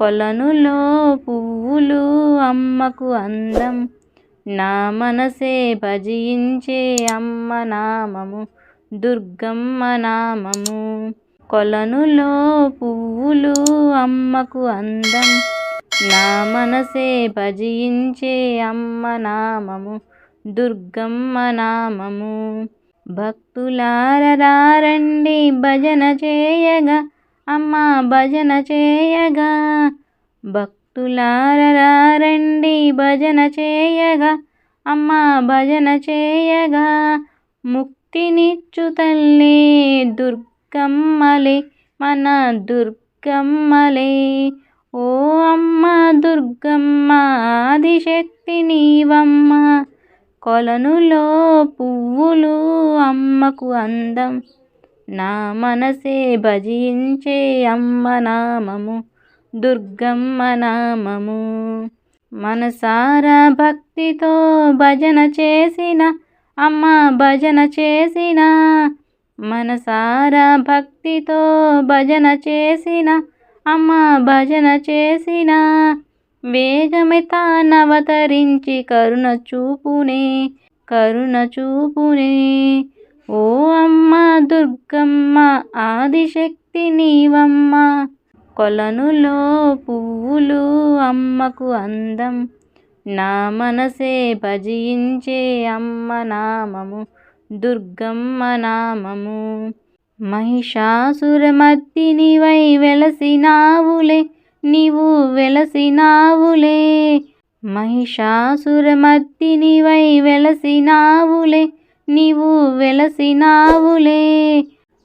కొలనులో పువ్వులు అమ్మకు అందం. నా మనసే భజించే అమ్మ నామము దుర్గమ్మ నామము. కొలనులో పువ్వులు అమ్మకు అందం. నా మనసే భజించే అమ్మ నామము దుర్గమ్మ నామము. భక్తులారండి భజన చేయగా అమ్మ భజన చేయగా. భక్తులారండి భజన చేయగా. అమ్మ భజన చేయగా. ముక్తినిచ్చు తల్లి దుర్గమ్మలే మన దుర్గమ్మలే. ఓ అమ్మ దుర్గమ్మ ఆదిశక్తి నీవమ్మ. కొలనులో పువ్వులు అమ్మకు అందం. నా మనసే భజించే అమ్మ నామము దుర్గమ్మ నామము. మనసారా భక్తితో భజన చేసిన అమ్మ భజన చేసిన. మనసారా భక్తితో భజన చేసిన అమ్మ భజన చేసిన. వేగమే తానవతరించి కరుణ చూపునే కరుణ చూపునే. ఓ అమ్మ దుర్గమ్మ ఆదిశక్తి నీవమ్మ. కొలనులో పువ్వులు అమ్మకు అందం. నా మనసే భజించే అమ్మ నామము దుర్గమ్మ నామము. మహిషాసురమర్దినివై వెలసినావులే నీవు వెలసినావులే. మహిషాసురమర్దినివై వెలసినావులే నీవు వెలసినావులే.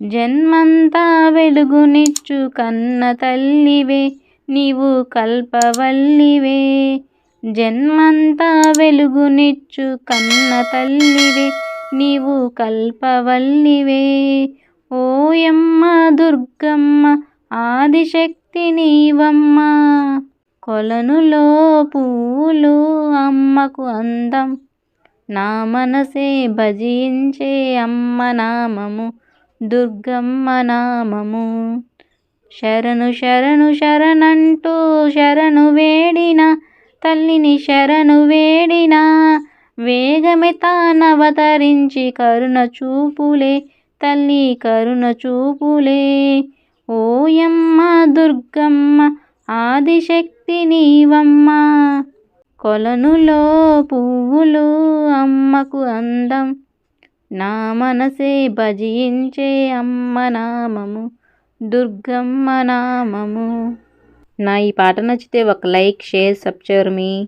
జన్మంతా వెలుగునిచ్చు కన్న తల్లివే నీవు కల్పవల్లివే. జన్మంతా వెలుగునిచ్చు కన్న తల్లివే నీవు కల్పవల్లివే. ఓయమ్మ దుర్గమ్మ ఆదిశక్తి నీవమ్మ. కొలనులో పూలు అమ్మకు అందం. నా మనసే భజించే అమ్మ నామము దుర్గమ్మ నామము. శరణు శరణు శరణంటూ శరణు వేడిన తల్లిని శరణు వేడిన వేగమే తానవతరించి కరుణ చూపులే తల్లి కరుణ చూపులే. ఓయమ్మ దుర్గమ్మ ఆదిశక్తి నీవమ్మ కొలనులో పువ్వులు అమ్మకు అందం. నా మనసే భజించే అమ్మ నామము దుర్గమ్మ నామము. నా ఈ పాట నచ్చితే ఒక లైక్ షేర్ సబ్స్క్రైబ్ మీ